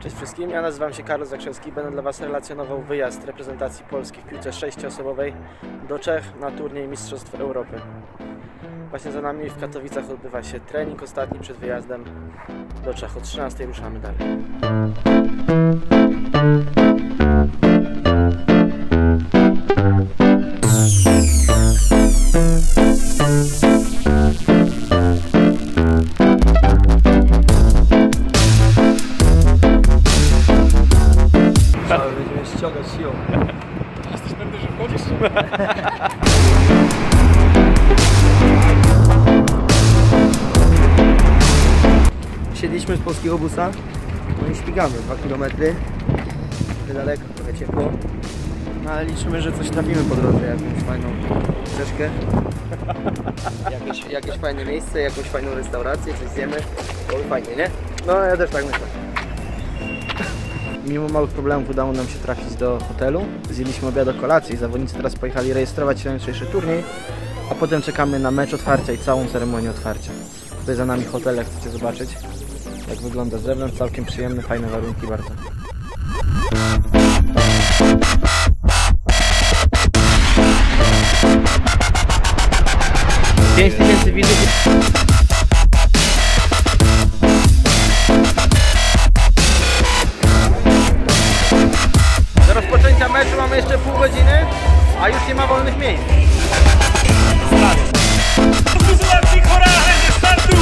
Cześć wszystkim, ja nazywam się Karol Zakrzewski będę dla Was relacjonował wyjazd reprezentacji Polski w piłce sześcioosobowej do Czech na turniej Mistrzostw Europy. Właśnie za nami w Katowicach odbywa się trening ostatni przed wyjazdem do Czech. O 13 ruszamy dalej. Siedliśmy z polskiego busa, no i śmigamy 2 km. Niedaleko, trochę ciepło. No ale liczymy, że coś trafimy po drodze, jakąś fajną ścieżkę. Jakieś, jakieś fajne miejsce, jakąś fajną restaurację, coś zjemy. Byłoby fajnie, nie? No ja też tak myślę. Mimo małych problemów udało nam się trafić do hotelu. Zjedliśmy obiad o kolacji. Zawodnicy teraz pojechali rejestrować się na jutrzejszy turniej, a potem czekamy na mecz otwarcia i całą ceremonię otwarcia. Tutaj za nami hotel, jak chcecie zobaczyć, jak wygląda z zewnątrz. Całkiem przyjemne, fajne warunki bardzo. Pięć tysięcy widzów. A już nie ma wolnych miejsc. Korale ze startu!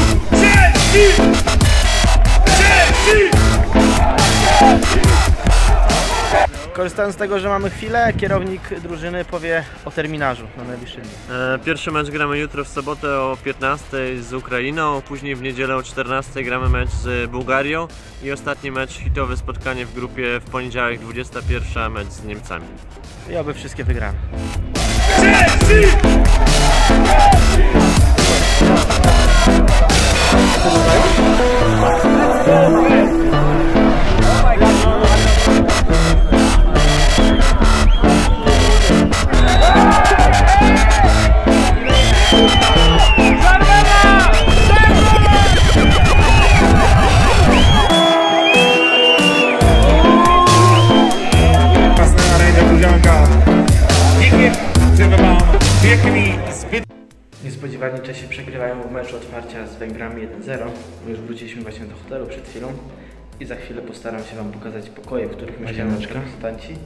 Korzystając z tego, że mamy chwilę, kierownik drużyny powie o terminarzu na najbliższy dzień. E, Pierwszy mecz gramy jutro w sobotę o 15 z Ukrainą, później w niedzielę o 14 gramy mecz z Bułgarią i ostatni mecz hitowe spotkanie w grupie w poniedziałek 21 mecz z Niemcami. I oby wszystkie wygramy. Chelsea! Pasne Niespodziewanie Czesi przegrywają w meczu otwarcia z Węgrami 1-0. My już wróciliśmy właśnie do hotelu przed chwilą i za chwilę postaram się Wam pokazać pokoje, w których mieszkają reprezentanci.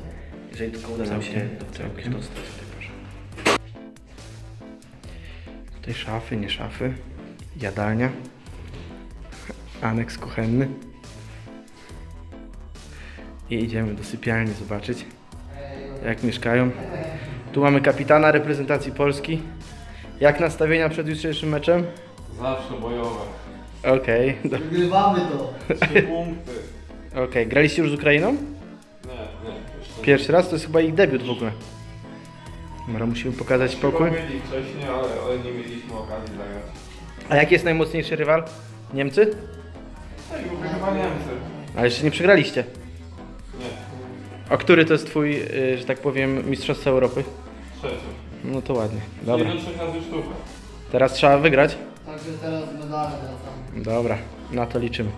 Jeżeli tylko uda nam się do czegoś dostać. Tutaj. Tutaj szafy, nie szafy. Jadalnia. Aneks kuchenny. I idziemy do sypialni zobaczyć, jak mieszkają. Tu mamy kapitana reprezentacji Polski. Jak nastawienia przed jutrzejszym meczem? Zawsze bojowe. Okej, do- Wygrywamy to. Trzy punkty. okej. Graliście już z Ukrainą? Nie, nie. Jeszcze Pierwszy raz? To jest chyba ich debiut w ogóle. Dobra, musimy pokazać pokój. Chyba byli wcześniej, ale, ale nie mieliśmy okazji zagrać. A jaki jest najmocniejszy rywal? Niemcy? Tak, bo chyba Niemcy. A jeszcze nie przegraliście. Nie, A który to jest twój, y, że tak powiem, mistrzostwo Europy? trzeci. No to ładnie. Dobra. Jeden trzech razy sztukę. Teraz trzeba wygrać? Także teraz medale wracamy. Dobra, na to liczymy.